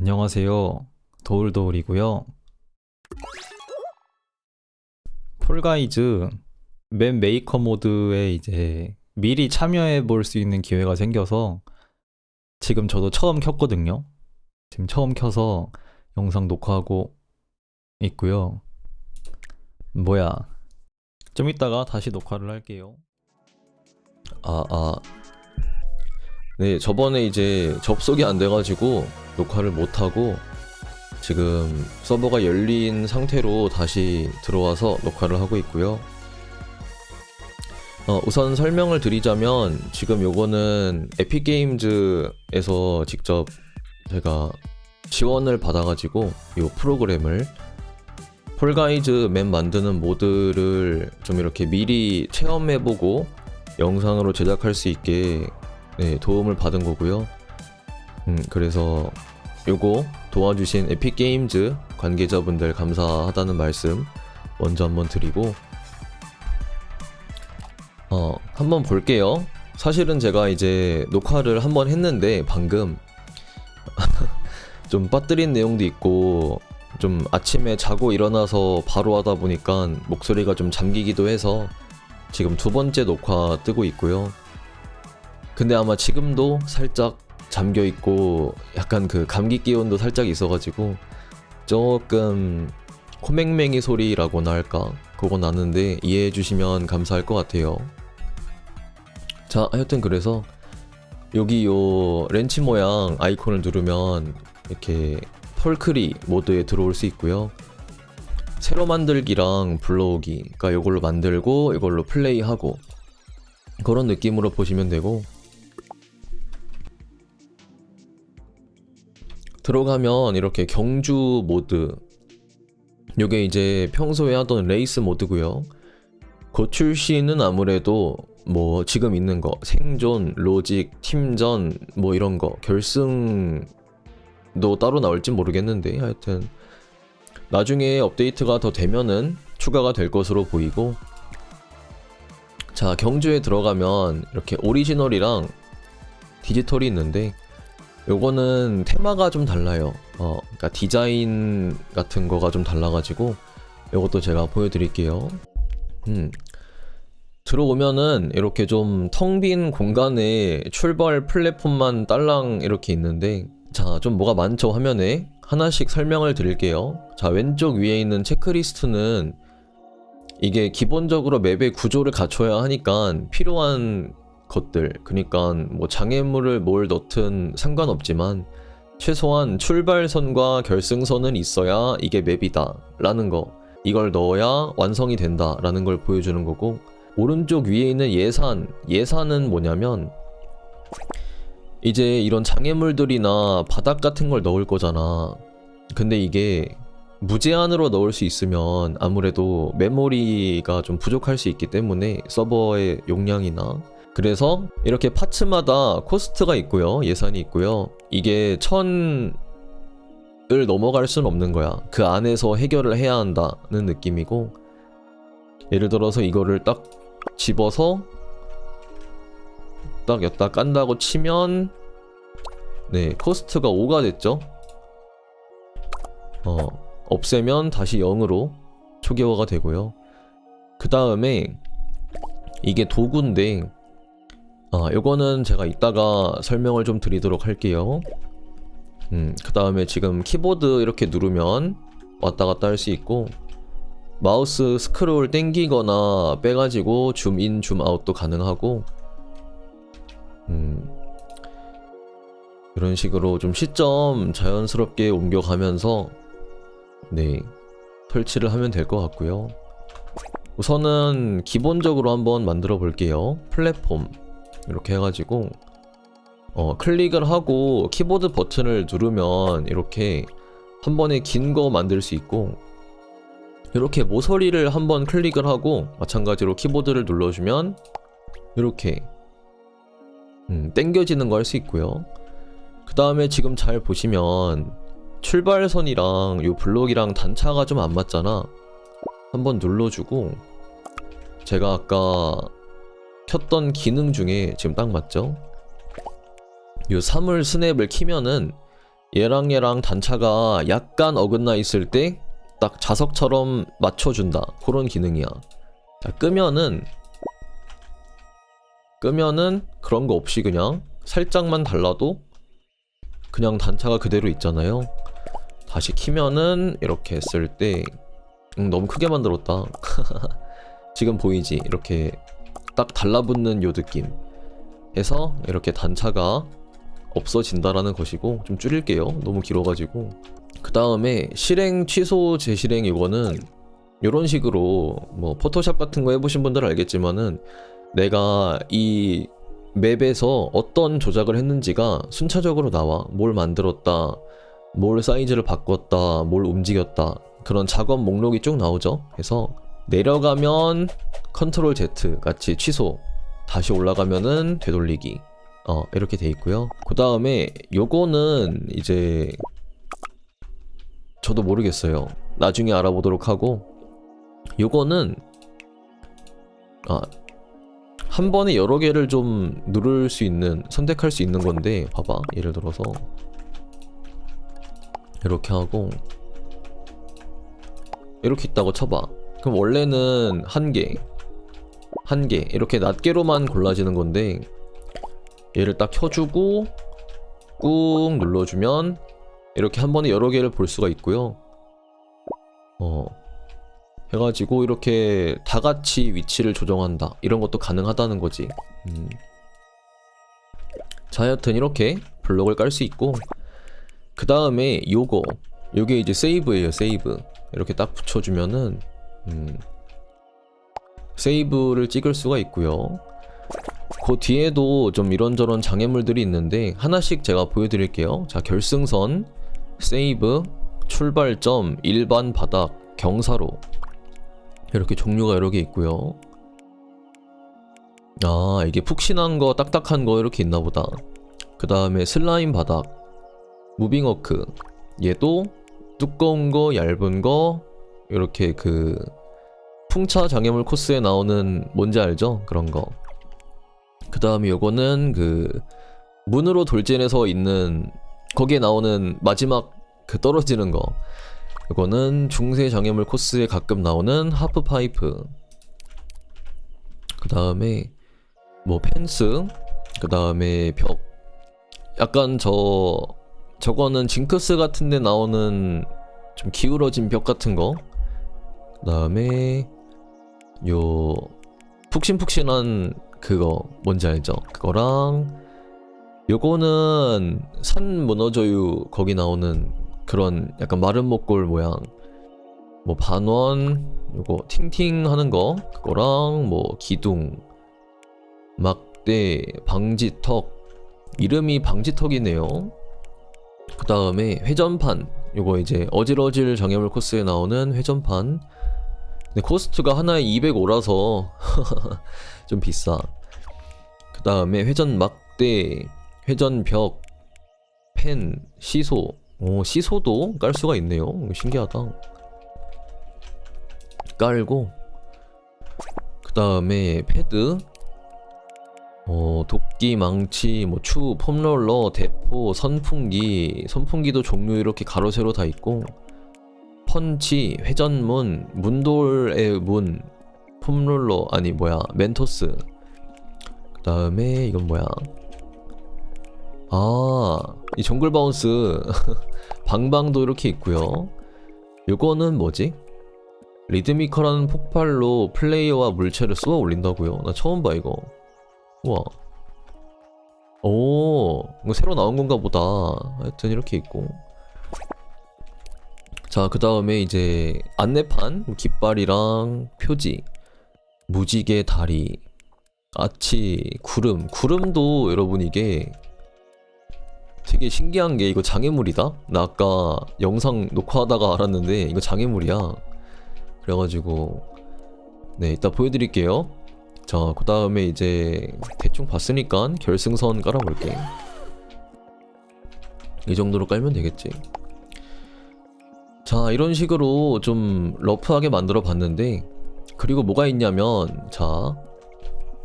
안녕하세요. 도울도울이고요. 폴가이즈 맵 메이커 모드에 이제 미리 참여해 볼 수 있는 기회가 생겨서 지금 저도 처음 켰거든요. 지금 처음 켜서 영상 녹화하고 있고요. 뭐야? 좀 이따가 다시 녹화를 할게요. 아, 아. 네, 저번에 이제 접속이 안 돼가지고 녹화를 못하고 지금 서버가 열린 상태로 다시 들어와서 녹화를 하고 있고요. 어, 우선 설명을 드리자면 지금 요거는 에픽게임즈에서 직접 제가 지원을 받아가지고 요 프로그램을 폴가이즈 맵 만드는 모드를 좀 이렇게 미리 체험해보고 영상으로 제작할 수 있게 네, 도움을 받은 거고요. 음, 그래서 요거 도와주신 에픽게임즈 관계자분들 감사하다는 말씀 먼저 한번 드리고 어, 한번 볼게요. 사실은 제가 이제 녹화를 한번 했는데 방금 좀 빠뜨린 내용도 있고 좀 아침에 자고 일어나서 바로 하다 보니까 목소리가 좀 잠기기도 해서 지금 두 번째 녹화 뜨고 있고요. 근데 아마 지금도 살짝 잠겨 있고 약간 그 감기 기운도 살짝 있어가지고 조금 코맹맹이 소리라고나 할까 그거 나는데 이해해 주시면 감사할 것 같아요. 자, 하여튼 그래서 여기 요 렌치 모양 아이콘을 누르면 이렇게 펄크리 모드에 들어올 수 있고요. 새로 만들기랑 불러오기 그러니까 이걸로 만들고 이걸로 플레이하고 그런 느낌으로 보시면 되고 들어가면 이렇게 경주 모드. 요게 이제 평소에 하던 레이스 모드고요. 고출 시는 아무래도 뭐 지금 있는 거 생존, 로직, 팀전 뭐 이런 거 결승도 따로 나올지 모르겠는데 하여튼 나중에 업데이트가 더 되면은 추가가 될 것으로 보이고. 자 경주에 들어가면 이렇게 오리지널이랑 디지털이 있는데 요거는 테마가 좀 달라요. 어 그러니까 디자인 같은 거가 좀 달라가지고 요것도 제가 보여드릴게요. 음 들어오면은 이렇게 좀 텅 빈 공간에 출발 플랫폼만 딸랑 이렇게 있는데 자 좀 뭐가 많죠 화면에? 하나씩 설명을 드릴게요. 자, 왼쪽 위에 있는 체크리스트는 이게 기본적으로 맵의 구조를 갖춰야 하니까 필요한 것들, 그러니까 뭐 장애물을 뭘 넣든 상관없지만 최소한 출발선과 결승선은 있어야 이게 맵이다 라는 거. 이걸 넣어야 완성이 된다 라는 걸 보여주는 거고 오른쪽 위에 있는 예산, 예산은 뭐냐면 이제 이런 장애물들이나 바닥 같은 걸 넣을 거잖아. 근데 이게 무제한으로 넣을 수 있으면 아무래도 메모리가 좀 부족할 수 있기 때문에 서버의 용량이나 그래서 이렇게 파츠마다 코스트가 있고요. 예산이 있고요. 이게 천을 넘어갈 수는 없는 거야. 그 안에서 해결을 해야 한다는 느낌이고 예를 들어서 이거를 딱 집어서 딱 여기다 깐다고 치면 네 코스트가 5가 됐죠 어 없애면 다시 0으로 초기화가 되고요 그 다음에 이게 도구인데 아 요거는 제가 이따가 설명을 좀 드리도록 할게요 음 그 다음에 지금 키보드 이렇게 누르면 왔다 갔다 할 수 있고 마우스 스크롤 땡기거나 빼가지고 줌 인 줌 아웃도 가능하고 음, 이런 식으로 좀 시점 자연스럽게 옮겨가면서 네 설치를 하면 될 것 같고요. 우선은 기본적으로 한번 만들어 볼게요. 플랫폼 이렇게 해가지고 어, 클릭을 하고 키보드 버튼을 누르면 이렇게 한 번에 긴 거 만들 수 있고 이렇게 모서리를 한 번 클릭을 하고 마찬가지로 키보드를 눌러주면 이렇게 음, 땡겨지는 거 할 수 있고요. 그 다음에 지금 잘 보시면 출발선이랑 요 블록이랑 단차가 좀 안 맞잖아. 한번 눌러주고 제가 아까 켰던 기능 중에 지금 딱 맞죠? 요 사물 스냅을 키면은 얘랑 얘랑 단차가 약간 어긋나 있을 때 딱 자석처럼 맞춰준다. 그런 기능이야. 자, 끄면은 끄면은 그런 거 없이 그냥 살짝만 달라도 그냥 단차가 그대로 있잖아요. 다시 키면은 이렇게 했을 때 음, 너무 크게 만들었다. 지금 보이지? 이렇게 딱 달라붙는 요 느낌 해서 이렇게 단차가 없어진다라는 것이고 좀 줄일게요. 너무 길어가지고. 그 다음에 실행 취소 재실행 이거는 이런 식으로 뭐 포토샵 같은 거 해보신 분들은 알겠지만은 내가 이 맵에서 어떤 조작을 했는지가 순차적으로 나와. 뭘 만들었다 뭘 사이즈를 바꿨다 뭘 움직였다. 그런 작업 목록이 쭉 나오죠. 그래서 내려가면 컨트롤 Z 같이 취소 다시 올라가면은 되돌리기. 어 이렇게 돼 있고요. 그 다음에 요거는 이제 저도 모르겠어요. 나중에 알아보도록 하고. 요거는 아 한 번에 여러 개를 좀 누를 수 있는 선택할 수 있는 건데 봐봐. 예를 들어서 이렇게 하고 이렇게 있다고 쳐봐 그럼 원래는 한 개, 한 개, 이렇게 낱개로만 골라지는 건데, 얘를 딱 켜주고, 꾹 눌러주면, 이렇게 한 번에 여러 개를 볼 수가 있고요. 어, 해가지고, 이렇게 다 같이 위치를 조정한다. 이런 것도 가능하다는 거지. 음. 자, 여튼 이렇게 블록을 깔 수 있고, 그 다음에 요거, 요게 이제 세이브예요, 세이브. 이렇게 딱 붙여주면은, 음, 세이브를 찍을 수가 있고요. 그 뒤에도 좀 이런저런 장애물들이 있는데 하나씩 제가 보여드릴게요. 자 결승선, 세이브, 출발점, 일반 바닥, 경사로 이렇게 종류가 여러 개 있고요. 아 이게 푹신한 거, 딱딱한 거 이렇게 있나 보다. 그 다음에 슬라임 바닥, 무빙워크 얘도 두꺼운 거, 얇은 거 이렇게 그 풍차 장애물 코스에 나오는 뭔지 알죠? 그런 거. 그 다음에 요거는 그 문으로 돌진해서 있는 거기에 나오는 마지막 그 떨어지는 거. 요거는 중세 장애물 코스에 가끔 나오는 하프 파이프. 그 다음에 뭐 펜스. 그 다음에 벽. 약간 저 저거는 징크스 같은데 나오는 좀 기울어진 벽 같은 거. 그 다음에 요 푹신푹신한 그거 뭔지 알죠? 그거랑 요거는 산 무너져요 거기 나오는 그런 약간 마른 목골 모양. 뭐 반원 요거 팅팅 하는 거 그거랑 뭐 기둥 막대 방지턱. 이름이 방지턱이네요. 그 다음에 회전판. 요거 이제 어질어질 장애물 코스에 나오는 회전판 근데 코스트가 하나에 205라서 좀 비싸. 그 다음에 회전 막대, 회전 벽, 펜, 시소. 오, 시소도 깔 수가 있네요. 신기하다. 깔고, 그 다음에 패드, 어, 도끼, 망치, 뭐, 추, 폼롤러, 대포, 선풍기, 선풍기도 종류 이렇게 가로, 세로 다 있고, 펀치, 회전문, 문돌의 문, 폼롤러, 아니, 뭐야, 멘토스. 그 다음에, 이건 뭐야. 아, 이 정글 바운스. 방방도 이렇게 있고요. 요거는 뭐지? 리드미컬한 폭발로 플레이어와 물체를 쏘아 올린다고요? 나 처음 봐, 이거. 우와. 오, 이거 새로 나온 건가 보다. 하여튼 이렇게 있고. 자, 그 다음에 이제 안내판, 뭐 깃발이랑 표지, 무지개 다리, 아치, 구름. 구름도 여러분 이게 되게 신기한 게 이거 장애물이다? 나 아까 영상 녹화하다가 알았는데 이거 장애물이야. 그래가지고 네, 이따 보여드릴게요. 자, 그 다음에 이제 대충 봤으니까 결승선 깔아볼게. 이 정도로 깔면 되겠지. 자, 이런 식으로 좀 러프하게 만들어 봤는데, 그리고 뭐가 있냐면, 자,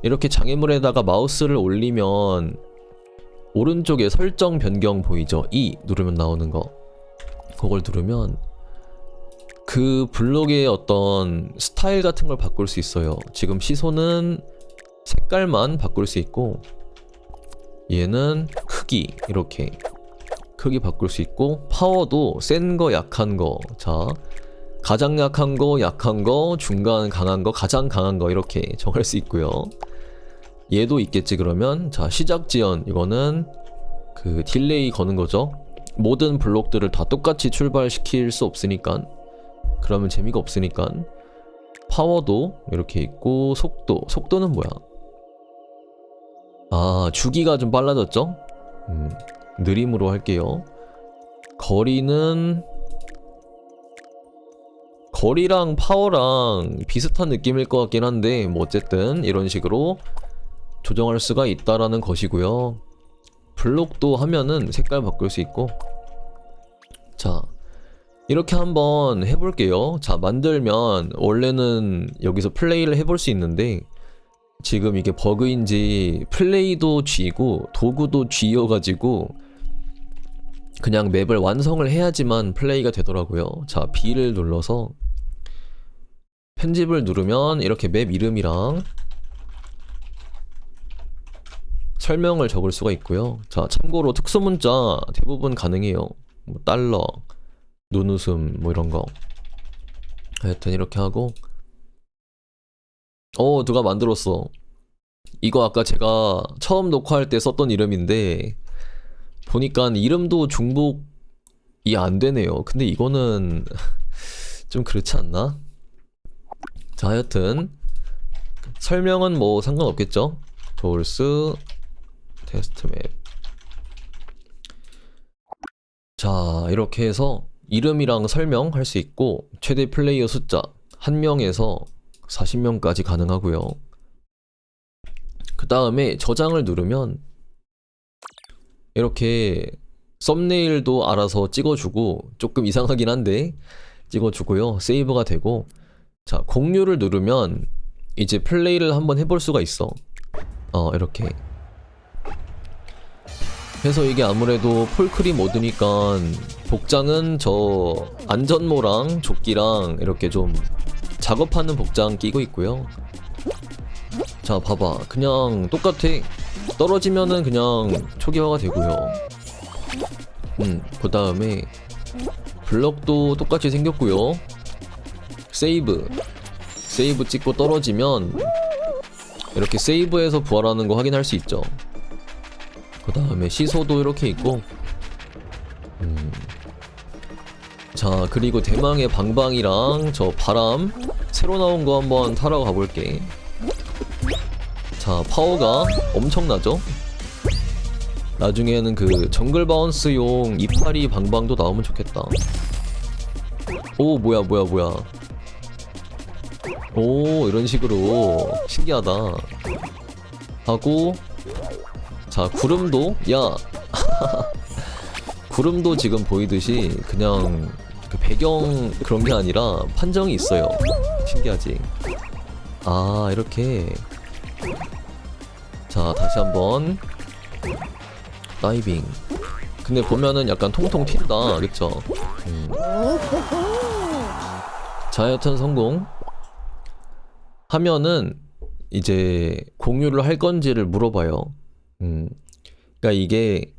이렇게 장애물에다가 마우스를 올리면, 오른쪽에 설정 변경 보이죠? E 누르면 나오는 거. 그걸 누르면 그 블록의 어떤 스타일 같은 걸 바꿀 수 있어요. 지금 시소는 색깔만 바꿀 수 있고 얘는 크기 이렇게 크기 바꿀 수 있고 파워도 센 거 약한 거. 자, 가장 약한 거, 약한 거, 중간 강한 거, 가장 강한 거 이렇게 정할 수 있고요. 얘도 있겠지 그러면 자 시작 지연 이거는 그 딜레이 거는 거죠. 모든 블록들을 다 똑같이 출발시킬 수 없으니까 그러면 재미가 없으니까 파워도 이렇게 있고 속도 속도는 뭐야? 아 주기가 좀 빨라졌죠? 음, 느림으로 할게요. 거리는 거리랑 파워랑 비슷한 느낌일 것 같긴 한데 뭐 어쨌든 이런 식으로 조정할 수가 있다라는 것이고요. 블록도 하면은 색깔 바꿀 수 있고 자 이렇게 한번 해볼게요. 자 만들면 원래는 여기서 플레이를 해볼 수 있는데 지금 이게 버그인지 플레이도 G고 도구도 G여가지고 그냥 맵을 완성을 해야지만 플레이가 되더라고요. 자 B를 눌러서 편집을 누르면 이렇게 맵 이름이랑 설명을 적을 수가 있고요. 자, 참고로 특수 문자 대부분 가능해요. 뭐 달러, 눈웃음 뭐 이런 거. 하여튼 이렇게 하고 어, 누가 만들었어. 이거 아까 제가 처음 녹화할 때 썼던 이름인데 보니까 이름도 중복이 안 되네요. 근데 이거는 좀 그렇지 않나? 자, 하여튼 설명은 뭐 상관없겠죠? 돌스 테스트 맵. 자, 이렇게 해서 이름이랑 설명할 수 있고 최대 플레이어 숫자 1명에서 40명까지 가능하고요. 그 다음에 저장을 누르면 이렇게 썸네일도 알아서 찍어주고 조금 이상하긴 한데 찍어주고요. 세이브가 되고 자, 공유를 누르면 이제 플레이를 한번 해볼 수가 있어. 어, 이렇게. 해서 이게 아무래도 폴크리 모드니까 복장은 저 안전모랑 조끼랑 이렇게 좀 작업하는 복장 끼고 있고요. 자, 봐봐. 그냥 똑같아. 떨어지면은 그냥 초기화가 되고요. 음, 그 다음에 블럭도 똑같이 생겼고요. 세이브. 세이브 찍고 떨어지면 이렇게 세이브해서 부활하는 거 확인할 수 있죠. 그 다음에 시소도 이렇게 있고 음. 자 그리고 대망의 방방이랑 저 바람 새로 나온 거 한번 타러 가볼게 자 파워가 엄청나죠? 나중에는 그 정글 바운스용 이파리 방방도 나오면 좋겠다. 오 뭐야 뭐야 뭐야. 오 이런 식으로. 신기하다. 하고 자 구름도 야. 구름도 지금 보이듯이 그냥 그 배경 그런 게 아니라 판정이 있어요. 신기하지? 아 이렇게 자 다시 한번. 다이빙. 근데 보면은 약간 통통 튄다. 그쵸? 음. 자 여튼 성공. 하면은 이제 공유를 할 건지를 물어봐요. 음. 그러니까 이게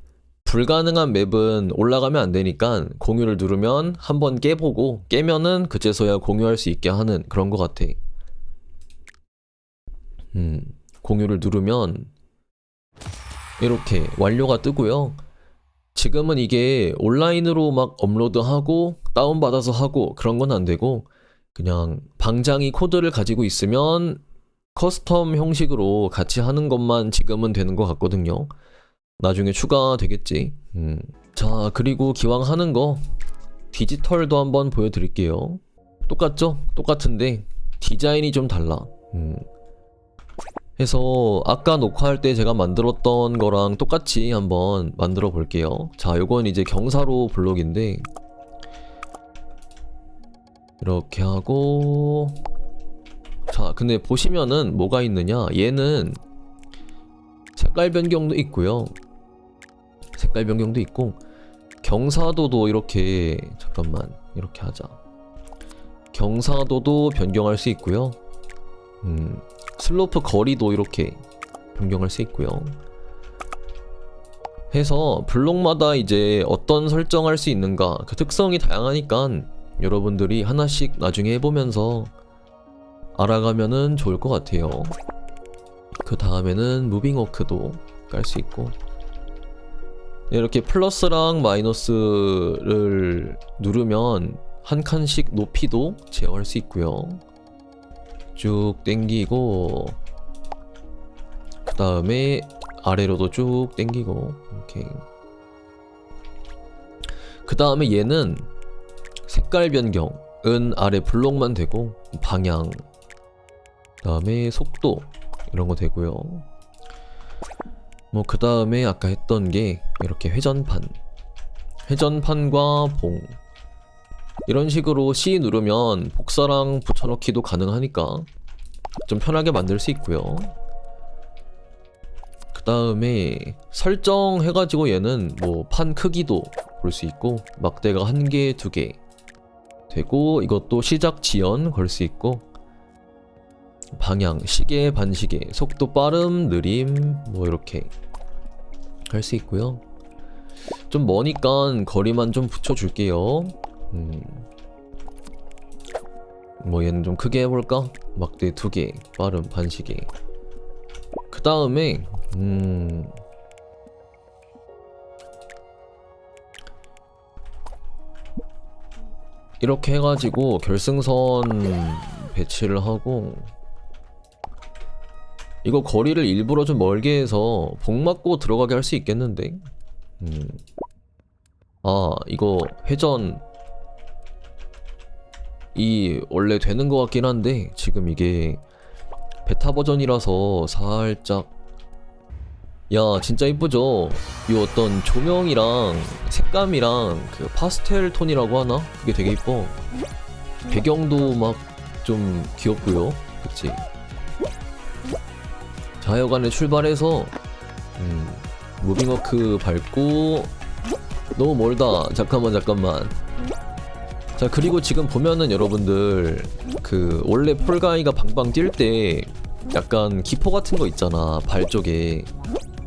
불가능한 맵은 올라가면 안 되니까 공유를 누르면 한번 깨보고 깨면은 그제서야 공유할 수 있게 하는 그런 것 같아. 음, 공유를 누르면 이렇게 완료가 뜨고요. 지금은 이게 온라인으로 막 업로드하고 다운받아서 하고 그런 건 안 되고 그냥 방장이 코드를 가지고 있으면 커스텀 형식으로 같이 하는 것만 지금은 되는 것 같거든요. 나중에 추가되겠지. 음. 자, 그리고 기왕 하는 거 디지털도 한번 보여드릴게요. 똑같죠? 똑같은데 디자인이 좀 달라. 음. 해서 아까 녹화할 때 제가 만들었던 거랑 똑같이 한번 만들어 볼게요. 자, 요건 이제 경사로 블록인데 이렇게 하고 자, 근데 보시면은 뭐가 있느냐? 얘는 색깔 변경도 있고요. 색깔 변경도 있고 경사도도 이렇게 잠깐만 이렇게 하자 경사도도 변경할 수 있고요 음, 슬로프 거리도 이렇게 변경할 수 있고요. 해서 블록마다 이제 어떤 설정할 수 있는가 그 특성이 다양하니까 여러분들이 하나씩 나중에 해보면서 알아가면은 좋을 것 같아요. 그 다음에는 무빙워크도 깔 수 있고. 이렇게 플러스랑 마이너스를 누르면 한 칸씩 높이도 제어할 수 있고요. 쭉 당기고 그 다음에 아래로도 쭉 당기고 이렇게. 그 다음에 얘는 색깔 변경은 아래 블록만 되고 방향 그 다음에 속도 이런 거 되고요. 뭐 그 다음에 아까 했던 게 이렇게 회전판. 회전판과 봉 이런 식으로 C 누르면 복사랑 붙여넣기도 가능하니까 좀 편하게 만들 수 있고요 그 다음에 설정해가지고 얘는 뭐 판 크기도 볼 수 있고 막대가 한 개, 두 개 되고 이것도 시작 지연 걸 수 있고 방향, 시계, 반시계, 속도 빠름, 느림 뭐 이렇게 할 수 있고요. 좀 머니까 거리만 좀 붙여줄게요. 음. 뭐 얘는 좀 크게 해볼까? 막대 두 개, 빠름, 반시계. 그 다음에 음. 이렇게 해가지고 결승선 배치를 하고 이거 거리를 일부러 좀 멀게 해서 복 맞고 들어가게 할 수 있겠는데 음. 아 이거 회전 이 원래 되는 것 같긴 한데 지금 이게 베타 버전이라서 살짝 야 진짜 이쁘죠? 이 어떤 조명이랑 색감이랑 그 파스텔 톤이라고 하나? 그게 되게 이뻐. 배경도 막 좀 귀엽고요. 그치? 자여간에 출발해서 음, 무빙워크 밟고 너무 멀다. 잠깐만 잠깐만 자 그리고 지금 보면은 여러분들 그 원래 폴가이가 방방 뛸 때 약간 기포 같은 거 있잖아 발 쪽에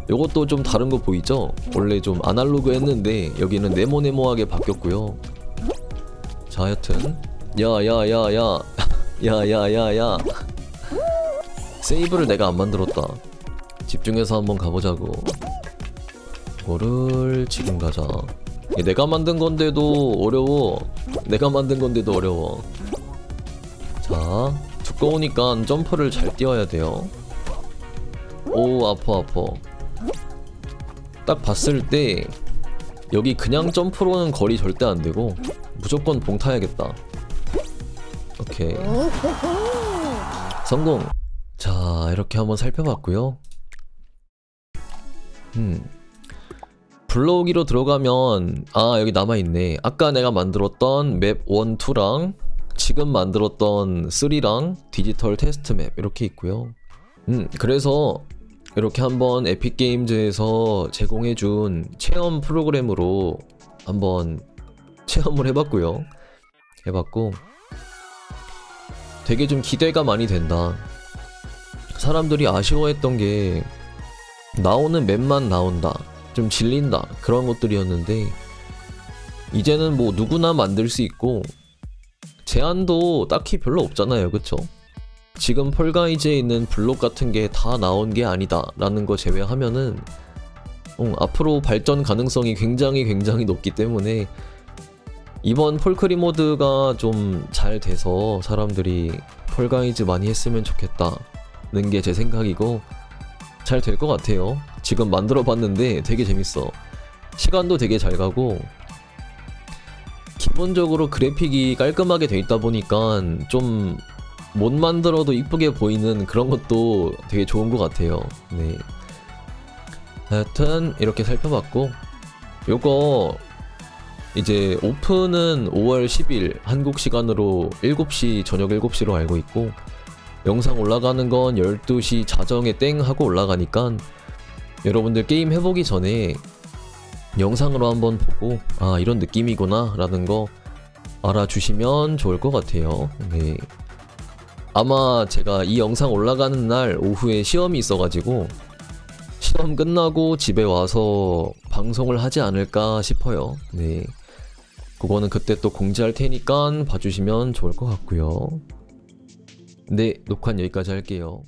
요것도 좀 다른 거 보이죠? 원래 좀 아날로그 했는데 여기는 네모네모하게 바뀌었고요 자 하여튼 야야야야 야야야야 세이브를 내가 안 만들었다. 집중해서 한번 가보자고. 이거를 지금 가자. 내가 만든 건데도 어려워. 내가 만든 건데도 어려워. 자, 두꺼우니까 점프를 잘 뛰어야 돼요. 오, 아파, 아파. 딱 봤을 때, 여기 그냥 점프로는 거리 절대 안 되고, 무조건 봉 타야겠다. 오케이. 성공! 자, 이렇게 한번 살펴봤고요. 음. 불러오기로 들어가면 아, 여기 남아 있네. 아까 내가 만들었던 맵 1, 2랑 지금 만들었던 3랑 디지털 테스트 맵 이렇게 있고요. 음, 그래서 이렇게 한번 에픽 게임즈에서 제공해 준 체험 프로그램으로 한번 체험을 해 봤고요. 해 봤고 되게 좀 기대가 많이 된다. 사람들이 아쉬워했던 게 나오는 맵만 나온다. 좀 질린다. 그런 것들이었는데 이제는 뭐 누구나 만들 수 있고 제한도 딱히 별로 없잖아요. 그쵸? 지금 폴가이즈에 있는 블록 같은 게 다 나온 게 아니다. 라는 거 제외하면은 어, 앞으로 발전 가능성이 굉장히 굉장히 높기 때문에 이번 폴크리 모드가 좀 잘 돼서 사람들이 폴가이즈 많이 했으면 좋겠다. 는 게 제 생각이고 잘 될 것 같아요. 지금 만들어 봤는데 되게 재밌어. 시간도 되게 잘 가고 기본적으로 그래픽이 깔끔하게 돼 있다 보니까 좀 못 만들어도 이쁘게 보이는 그런 것도 되게 좋은 것 같아요. 네. 하여튼 이렇게 살펴봤고 요거 이제 오픈은 5월 10일 한국 시간으로 7시 저녁 7시로 알고 있고 영상 올라가는 건 12시 자정에 땡 하고 올라가니까 여러분들 게임 해보기 전에 영상으로 한번 보고 아 이런 느낌이구나 라는 거 알아주시면 좋을 것 같아요. 네. 아마 제가 이 영상 올라가는 날 오후에 시험이 있어가지고 시험 끝나고 집에 와서 방송을 하지 않을까 싶어요. 네. 그거는 그때 또 공지할 테니까 봐주시면 좋을 것 같고요. 네, 녹화는 여기까지 할게요.